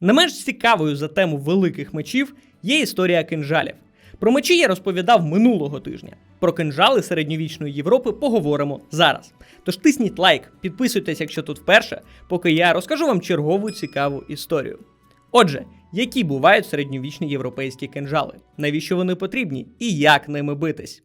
Не менш цікавою за тему великих мечів є історія кинжалів. Про мечі я розповідав минулого тижня. Про кинжали середньовічної Європи поговоримо зараз. Тож тисніть лайк, підписуйтесь, якщо тут вперше, поки я розкажу вам чергову цікаву історію. Отже, які бувають середньовічні європейські кинжали, навіщо вони потрібні і як ними битись?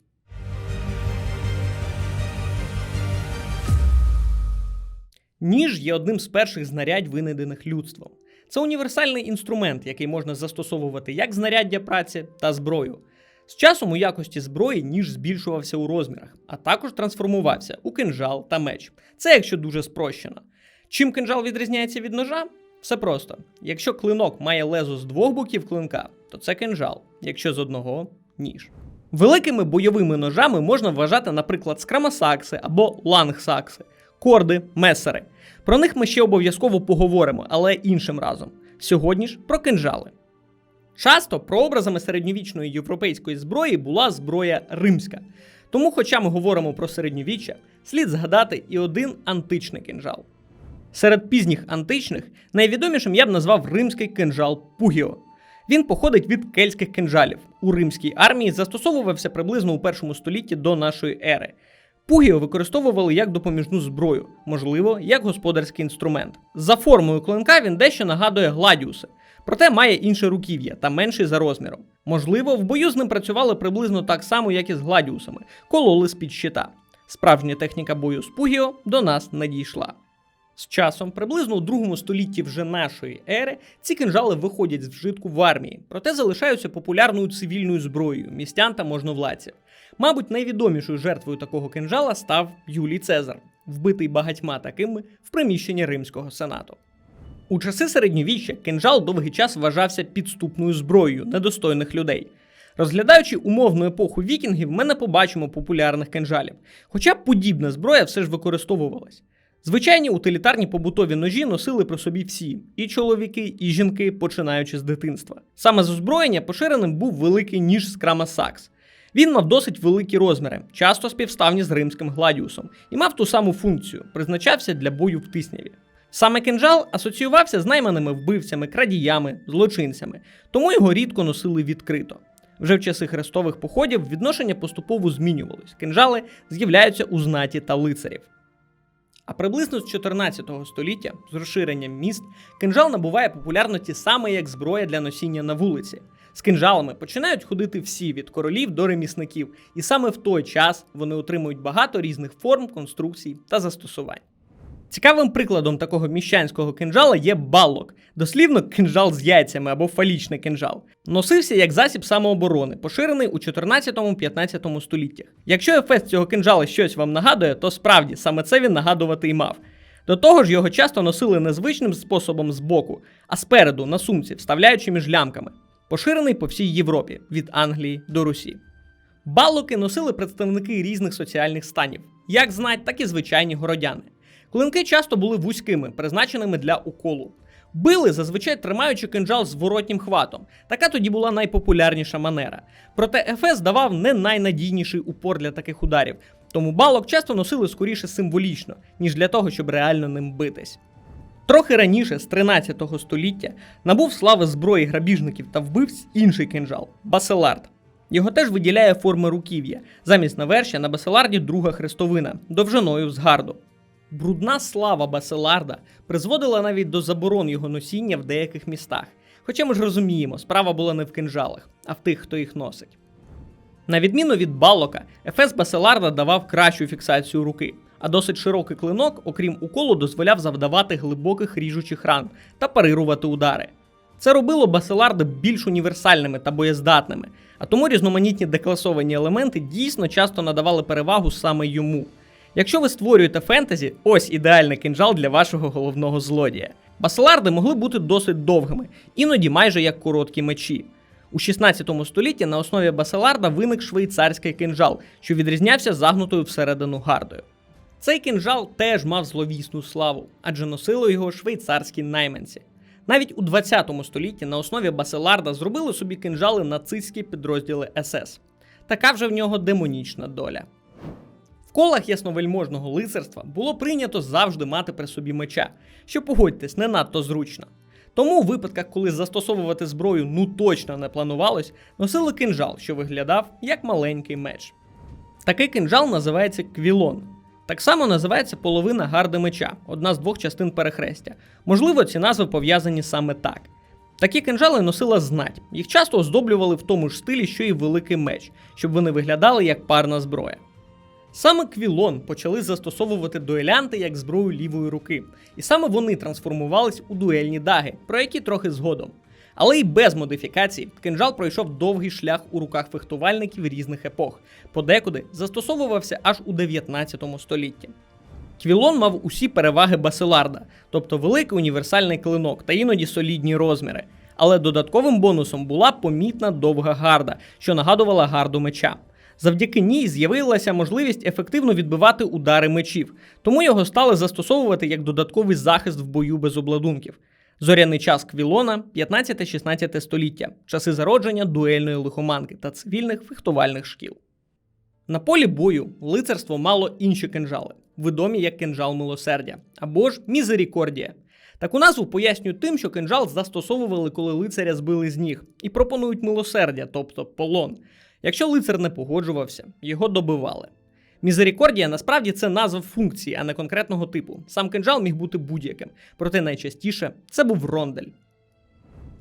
Ніж є одним з перших знарядь, винайдених людством. Це універсальний інструмент, який можна застосовувати як знаряддя праці та зброю. З часом у якості зброї ніж збільшувався у розмірах, а також трансформувався у кинжал та меч. Це якщо дуже спрощено. Чим кинжал відрізняється від ножа? Все просто. Якщо клинок має лезо з двох боків клинка, то це кинжал, якщо з одного ніж. Великими бойовими ножами можна вважати, наприклад, скрамасакси або лангсакси, корди, месери. Про них ми ще обов'язково поговоримо, але іншим разом. Сьогодні ж про кинжали. Часто прообразами середньовічної європейської зброї була зброя римська. Тому, хоча ми говоримо про середньовіччя, слід згадати і один античний кинжал. Серед пізніх античних найвідомішим я б назвав римський кинжал Пугіо. Він походить від кельтських кинжалів. У римській армії застосовувався приблизно у першому столітті до нашої ери. Пугіо використовували як допоміжну зброю, можливо, як господарський інструмент. За формою клинка він дещо нагадує гладіуси, проте має інше руків'я та менший за розміром. Можливо, в бою з ним працювали приблизно так само, як і з гладіусами, кололи з-під щита. Справжня техніка бою з Пугіо до нас не дійшла. З часом, приблизно у другому столітті вже нашої ери, ці кинжали виходять з вжитку в армії, проте залишаються популярною цивільною зброєю містян та можновладців. Мабуть, найвідомішою жертвою такого кинжала став Юлій Цезар, вбитий багатьма такими в приміщенні Римського сенату. У часи середньовіччя кинжал довгий час вважався підступною зброєю недостойних людей. Розглядаючи умовну епоху вікінгів, ми не побачимо популярних кинжалів, хоча подібна зброя все ж використовувалась. Звичайні утилітарні побутові ножі носили при собі всі і чоловіки, і жінки, починаючи з дитинства. Саме з озброєння поширеним був великий ніж з крама Сакс. Він мав досить великі розміри, часто співставні з римським гладіусом, і мав ту саму функцію, призначався для бою в тисняві. Саме кинжал асоціювався з найманими вбивцями, крадіями, злочинцями, тому його рідко носили відкрито. Вже в часи хрестових походів відношення поступово змінювалось. Кинжали з'являються у знаті та лицарів. А приблизно з 14 століття, з розширенням міст, кинжал набуває популярності саме як зброя для носіння на вулиці. З кинжалами починають ходити всі від королів до ремісників, і саме в той час вони отримують багато різних форм, конструкцій та застосувань. Цікавим прикладом такого міщанського кинжала є баллок, дослівно кинжал з яйцями або фалічний кинжал. Носився як засіб самооборони, поширений у 14-15 століттях. Якщо ефект цього кинжала щось вам нагадує, то справді саме це він нагадувати і мав. До того ж, його часто носили незвичним способом збоку, а спереду на сумці, вставляючи між лямками, поширений по всій Європі від Англії до Русі. Баллоки носили представники різних соціальних станів, як знать, так і звичайні городяни. Клинки часто були вузькими, призначеними для уколу. Били зазвичай тримаючи кинджал з воротнім хватом. Така тоді була найпопулярніша манера. Проте Ефес давав не найнадійніший упор для таких ударів, тому балок часто носили скоріше символічно, ніж для того, щоб реально ним битись. Трохи раніше, з 13 століття, набув слави зброї грабіжників та вбивць інший кинжал баселард. Його теж виділяє форми руків'я, замість навершя на баселарді друга хрестовина, довжиною з гарду. Брудна слава Баселарда призводила навіть до заборон його носіння в деяких містах. Хоча ми ж розуміємо, справа була не в кинжалах, а в тих, хто їх носить. На відміну від балока, Ефес Баселарда давав кращу фіксацію руки, а досить широкий клинок, окрім уколу, дозволяв завдавати глибоких ріжучих ран та парирувати удари. Це робило баселарди більш універсальними та боєздатними, а тому різноманітні декласовані елементи дійсно часто надавали перевагу саме йому. Якщо ви створюєте фентезі, ось ідеальний кинжал для вашого головного злодія. Баселарди могли бути досить довгими, іноді майже як короткі мечі. У 16 столітті на основі баселарда виник швейцарський кинжал, що відрізнявся загнутою всередину гардою. Цей кинжал теж мав зловісну славу, адже носили його швейцарські найманці. Навіть у 20 столітті на основі баселарда зробили собі кинжали нацистські підрозділи СС. Така вже в нього демонічна доля. В колах ясновельможного лицарства було прийнято завжди мати при собі меча, що погодьтесь, не надто зручно. Тому у випадках, коли застосовувати зброю ну точно не планувалось, носили кинжал, що виглядав як маленький меч. Такий кинжал називається квілон. Так само називається половина гарди меча, одна з двох частин перехрестя. Можливо, ці назви пов'язані саме так. Такі кинжали носила знать, їх часто оздоблювали в тому ж стилі, що і великий меч, щоб вони виглядали як парна зброя. Саме квілон почали застосовувати дуелянти як зброю лівої руки, і саме вони трансформувались у дуельні даги, про які трохи згодом. Але й без модифікацій кинжал пройшов довгий шлях у руках фехтувальників різних епох, подекуди застосовувався аж у 19 столітті. Квілон мав усі переваги Басиларда, тобто великий універсальний клинок та іноді солідні розміри. Але додатковим бонусом була помітна довга гарда, що нагадувала гарду меча. Завдяки ній з'явилася можливість ефективно відбивати удари мечів, тому його стали застосовувати як додатковий захист в бою без обладунків. Зоряний час Квілона 15-16 століття, часи зародження дуельної лихоманки та цивільних фехтувальних шкіл. На полі бою лицарство мало інші кинжали, відомі як кинжал милосердя або ж мізерікордія. Таку назву пояснюють тим, що кинжал застосовували, коли лицаря збили з ніг, і пропонують милосердя, тобто полон. Якщо лицар не погоджувався, його добивали. Мізерікордія насправді це назва функції, а не конкретного типу. Сам кинжал міг бути будь-яким, проте найчастіше це був рондель.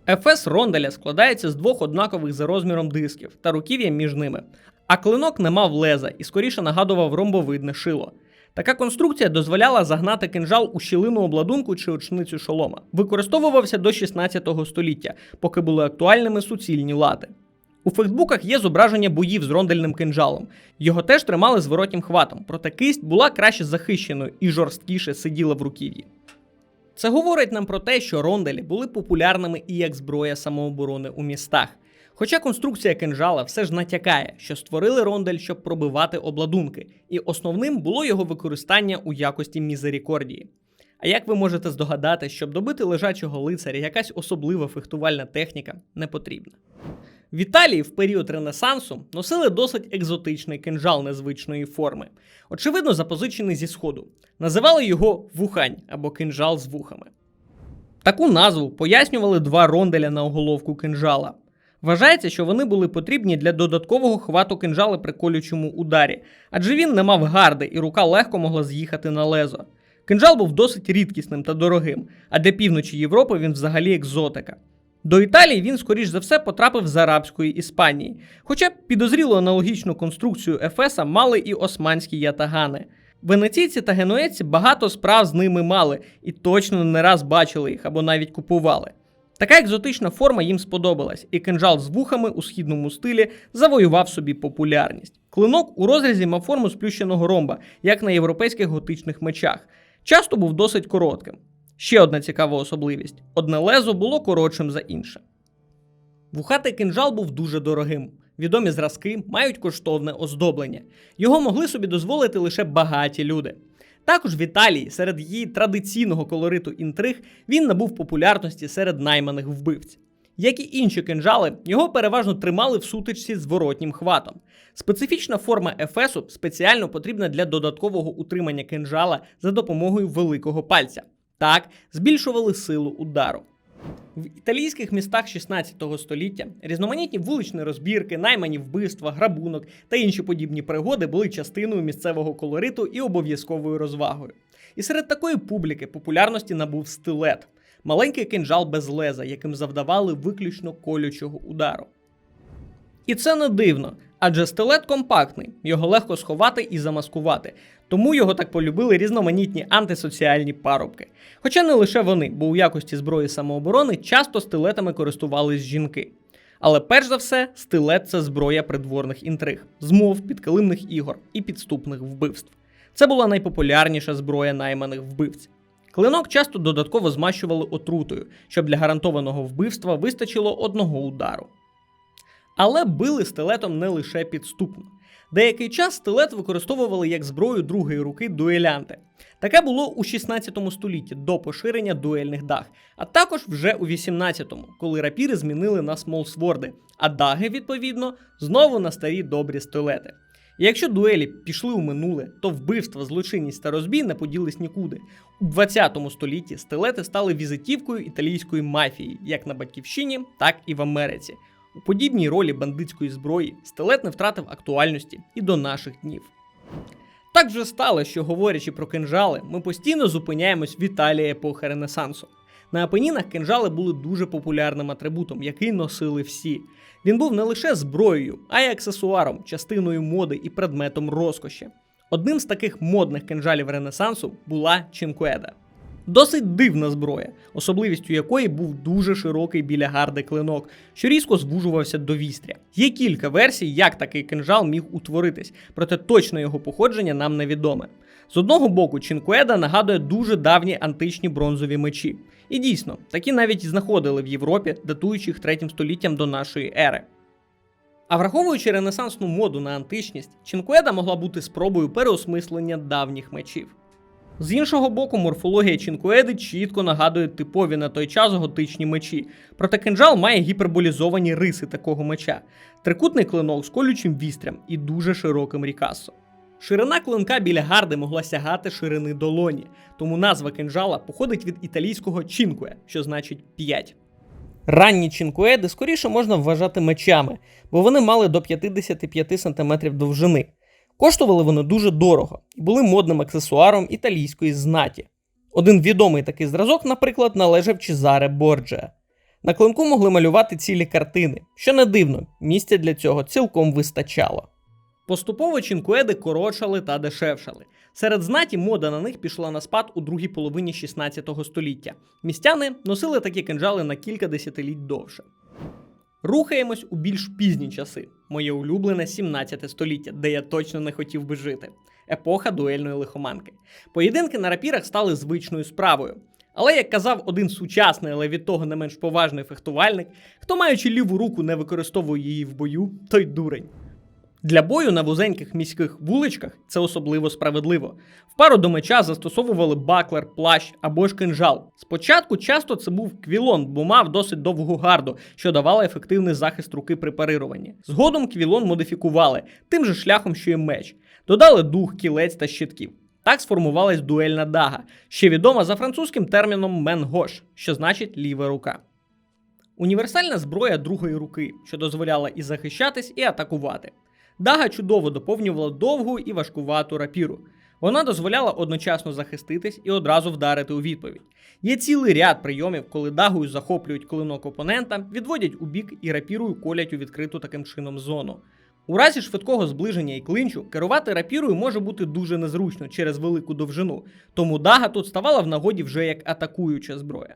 Ефес ронделя складається з двох однакових за розміром дисків та руків'я між ними, а клинок не мав леза і скоріше нагадував ромбовидне шило. Така конструкція дозволяла загнати кинжал у щілину обладунку чи очницю шолома. Використовувався до 16 століття, поки були актуальними суцільні лати. У фейсбуках є зображення боїв з рондельним кинжалом. Його теж тримали зворотнім хватом, проте кисть була краще захищеною і жорсткіше сиділа в руків'ї. Це говорить нам про те, що ронделі були популярними і як зброя самооборони у містах. Хоча конструкція кинжала все ж натякає, що створили рондель, щоб пробивати обладунки, і основним було його використання у якості мізерікордії. А як ви можете здогадати, щоб добити лежачого лицаря якась особлива фехтувальна техніка не потрібна. В Італії в період Ренесансу носили досить екзотичний кинжал незвичної форми, очевидно, запозичений зі сходу. Називали його вухань або кинжал з вухами. Таку назву пояснювали два ронделя на оголовку кинжала. Вважається, що вони були потрібні для додаткового хвату кинжала при колючому ударі, адже він не мав гарди і рука легко могла з'їхати на лезо. Кинжал був досить рідкісним та дорогим, а для півночі Європи він взагалі екзотика. До Італії він, скоріш за все, потрапив з арабської Іспанії, хоча підозріло аналогічну конструкцію Ефеса мали і османські ятагани. Венеційці та генуеці багато справ з ними мали і точно не раз бачили їх або навіть купували. Така екзотична форма їм сподобалась, і кинжал з вухами у східному стилі завоював собі популярність. Клинок у розрізі мав форму сплющеного ромба, як на європейських готичних мечах. Часто був досить коротким. Ще одна цікава особливість: одне лезо було коротшим за інше. Вухатий кинжал був дуже дорогим. Відомі зразки мають коштовне оздоблення. Його могли собі дозволити лише багаті люди. Також в Італії серед її традиційного колориту інтриг він набув популярності серед найманих вбивць. Як і інші кинжали, його переважно тримали в сутичці з воротнім хватом. Специфічна форма ефесу спеціально потрібна для додаткового утримання кинжала за допомогою великого пальця. Так збільшували силу удару. В італійських містах 16 століття різноманітні вуличні розбірки, наймані вбивства, грабунок та інші подібні пригоди були частиною місцевого колориту і обов'язковою розвагою. І серед такої публіки популярності набув стилет маленький кинжал без леза, яким завдавали виключно колючого удару. І це не дивно, адже стилет компактний, його легко сховати і замаскувати, тому його так полюбили різноманітні антисоціальні парубки. Хоча не лише вони, бо у якості зброї самооборони часто стилетами користувались жінки. Але перш за все, стилет це зброя придворних інтриг, змов, підкилимних ігор і підступних вбивств. Це була найпопулярніша зброя найманих вбивць. Клинок часто додатково змащували отрутою, щоб для гарантованого вбивства вистачило одного удару. Але били стилетом не лише підступно. Деякий час стилет використовували як зброю другої руки дуелянти. Таке було у 16 столітті до поширення дуельних даг, а також вже у 18-му, коли рапіри змінили на смолсворди, а даги, відповідно, знову на старі добрі стилети. І якщо дуелі пішли у минуле, то вбивства, злочинність та розбій не поділись нікуди. У 20 столітті стилети стали візитівкою італійської мафії, як на батьківщині, так і в Америці. У подібній ролі бандитської зброї стилет не втратив актуальності і до наших днів. Так вже стало, що говорячи про кинжали, ми постійно зупиняємось в Італії епохи Ренесансу. На Апенінах кинжали були дуже популярним атрибутом, який носили всі. Він був не лише зброєю, а й аксесуаром, частиною моди і предметом розкоші. Одним з таких модних кинжалів Ренесансу була Чинкуеда. Досить дивна зброя, особливістю якої був дуже широкий біля гарди клинок, що різко звужувався до вістря. Є кілька версій, як такий кинжал міг утворитись, проте точно його походження нам невідоме. З одного боку, Чинкуеда нагадує дуже давні античні бронзові мечі. І дійсно, такі навіть знаходили в Європі, датуючи третім століттям до нашої ери. А враховуючи ренесансну моду на античність, Чинкуеда могла бути спробою переосмислення давніх мечів. З іншого боку, морфологія Чинкуеди чітко нагадує типові на той час готичні мечі, проте кинжал має гіперболізовані риси такого меча, трикутний клинок з колючим вістрям і дуже широким рікасо. Ширина клинка біля гарди могла сягати ширини долоні, тому назва кинжала походить від італійського чинкуе, що значить 5. Ранні чинкуеди скоріше можна вважати мечами, бо вони мали до 55 см довжини. Коштували вони дуже дорого і були модним аксесуаром італійської знаті. Один відомий такий зразок, наприклад, належав Чезаре Борджеа. На клинку могли малювати цілі картини, що не дивно, місця для цього цілком вистачало. Поступово чинкуеди коротшали та дешевшали. Серед знаті мода на них пішла на спад у другій половині 16 століття. Містяни носили такі кинжали на кілька десятиліть довше. Рухаємось у більш пізні часи, моє улюблене 17 століття, де я точно не хотів би жити. Епоха дуельної лихоманки. Поєдинки на рапірах стали звичною справою. Але як казав один сучасний, але від того не менш поважний фехтувальник, хто маючи ліву руку не використовує її в бою, той дурень. Для бою на вузеньких міських вуличках це особливо справедливо. В пару до меча застосовували баклер, плащ або ж кинжал. Спочатку часто це був квілон, бо мав досить довгу гарду, що давала ефективний захист руки при парируванні. Згодом квілон модифікували тим же шляхом, що і меч, додали дух, кілець та щитків. Так сформувалась дуельна дага, ще відома за французьким терміном менгош, що значить ліва рука. Універсальна зброя другої руки, що дозволяла і захищатись, і атакувати. Дага чудово доповнювала довгу і важкувату рапіру. Вона дозволяла одночасно захиститись і одразу вдарити у відповідь. Є цілий ряд прийомів, коли дагою захоплюють клинок опонента, відводять у бік і рапірою колять у відкриту таким чином зону. У разі швидкого зближення і клинчу керувати рапірою може бути дуже незручно через велику довжину, тому дага тут ставала в нагоді вже як атакуюча зброя.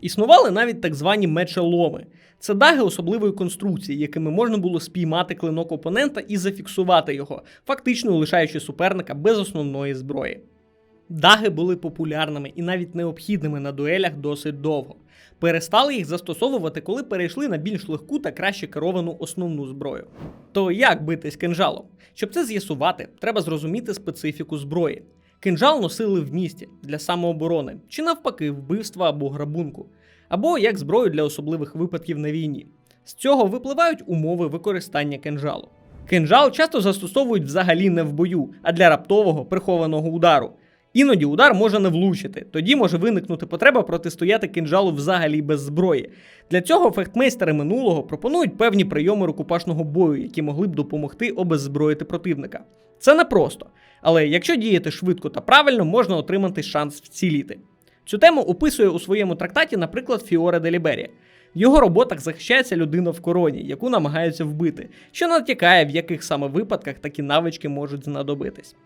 Існували навіть так звані мечеломи. Це даги особливої конструкції, якими можна було спіймати клинок опонента і зафіксувати його, фактично лишаючи суперника без основної зброї. Даги були популярними і навіть необхідними на дуелях досить довго. Перестали їх застосовувати, коли перейшли на більш легку та краще керовану основну зброю. То як битись кинжалом? Щоб це з'ясувати, треба зрозуміти специфіку зброї. Кинжал носили в місті для самооборони чи навпаки вбивства або грабунку, або як зброю для особливих випадків на війні. З цього випливають умови використання кинжалу. Кинжал часто застосовують взагалі не в бою, а для раптового прихованого удару. Іноді удар може не влучити, тоді може виникнути потреба протистояти кинжалу взагалі без зброї. Для цього фехтмейстери минулого пропонують певні прийоми рукопашного бою, які могли б допомогти обеззброїти противника. Це непросто, але якщо діяти швидко та правильно, можна отримати шанс вціліти. Цю тему описує у своєму трактаті, наприклад, Фіоре де Лібері. В його роботах захищається людина в короні, яку намагаються вбити, що натякає, в яких саме випадках такі навички можуть знадобитись.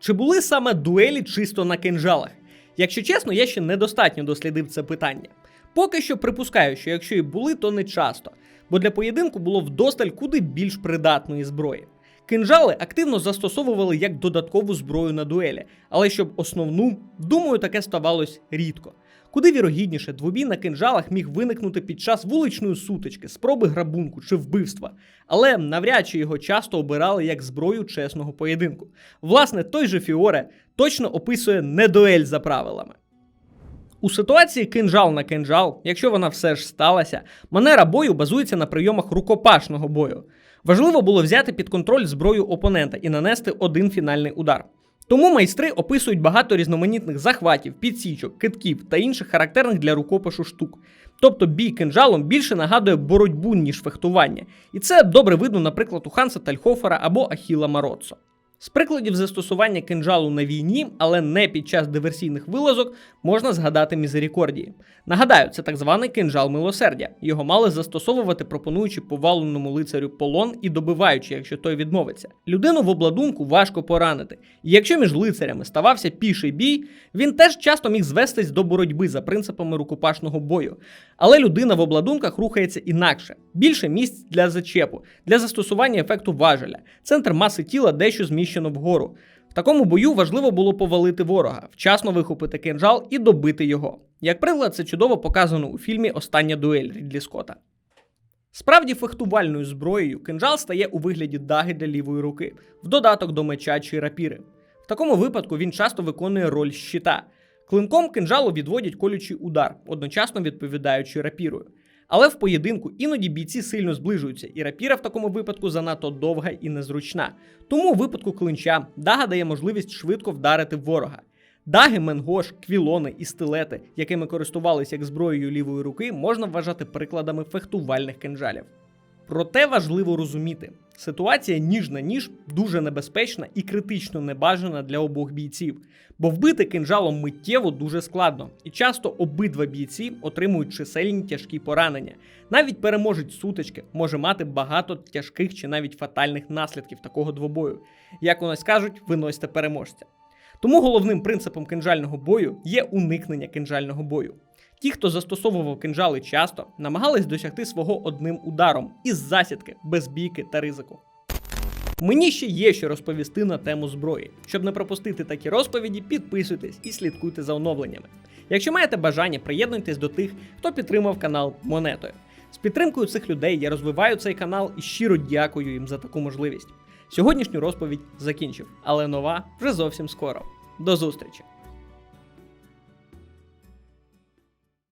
Чи були саме дуелі чисто на кинжалах? Якщо чесно, я ще недостатньо дослідив це питання. Поки що припускаю, що якщо і були, то не часто, бо для поєдинку було вдосталь куди більш придатної зброї. Кинжали активно застосовували як додаткову зброю на дуелі, але щоб основну, думаю, таке ставалось рідко. Куди вірогідніше, двобій на кинжалах міг виникнути під час вуличної сутички, спроби грабунку чи вбивства, але навряд чи його часто обирали як зброю чесного поєдинку. Власне, той же Фіоре точно описує не дуель за правилами. У ситуації кинжал на кинжал, якщо вона все ж сталася, манера бою базується на прийомах рукопашного бою. Важливо було взяти під контроль зброю опонента і нанести один фінальний удар. Тому майстри описують багато різноманітних захватів, підсічок, китків та інших характерних для рукопишу штук. Тобто бій кинжалом більше нагадує боротьбу, ніж фехтування. І це добре видно, наприклад, у Ханса Тальхофера або Ахіла Мароццо. З прикладів застосування кинжалу на війні, але не під час диверсійних вилазок, можна згадати мізерікордії. Нагадаю, це так званий кинжал милосердя. Його мали застосовувати, пропонуючи поваленому лицарю полон і добиваючи, якщо той відмовиться. Людину в обладунку важко поранити. І якщо між лицарями ставався піший бій, він теж часто міг звестись до боротьби за принципами рукопашного бою. Але людина в обладунках рухається інакше, більше місць для зачепу, для застосування ефекту важеля. Центр маси тіла дещо зміщено вгору. В такому бою важливо було повалити ворога, вчасно вихопити кинжал і добити його. Як приклад, це чудово показано у фільмі Остання дуель Рідлі Скотта. Справді фехтувальною зброєю кинжал стає у вигляді даги для лівої руки, в додаток до меча чи рапіри. В такому випадку він часто виконує роль щита. Клинком кинжалу відводять колючий удар, одночасно відповідаючи рапірою. Але в поєдинку іноді бійці сильно зближуються, і рапіра в такому випадку занадто довга і незручна. Тому у випадку клинча дага дає можливість швидко вдарити ворога. Даги, менгош, квілони і стилети, якими користувалися як зброєю лівої руки, можна вважати прикладами фехтувальних кинжалів. Проте важливо розуміти, ситуація ніж на ніж дуже небезпечна і критично небажана для обох бійців, бо вбити кинжалом миттєво дуже складно, і часто обидва бійці отримують чисельні тяжкі поранення. Навіть переможець сутички може мати багато тяжких чи навіть фатальних наслідків такого двобою. Як у нас кажуть, виносьте переможця. Тому головним принципом кинжального бою є уникнення кинжального бою. Ті, хто застосовував кинжали часто, намагались досягти свого одним ударом із засідки, без бійки та ризику. Мені ще є що розповісти на тему зброї. Щоб не пропустити такі розповіді, підписуйтесь і слідкуйте за оновленнями. Якщо маєте бажання, приєднуйтесь до тих, хто підтримав канал монетою. З підтримкою цих людей я розвиваю цей канал і щиро дякую їм за таку можливість. Сьогоднішню розповідь закінчив, але нова вже зовсім скоро. До зустрічі!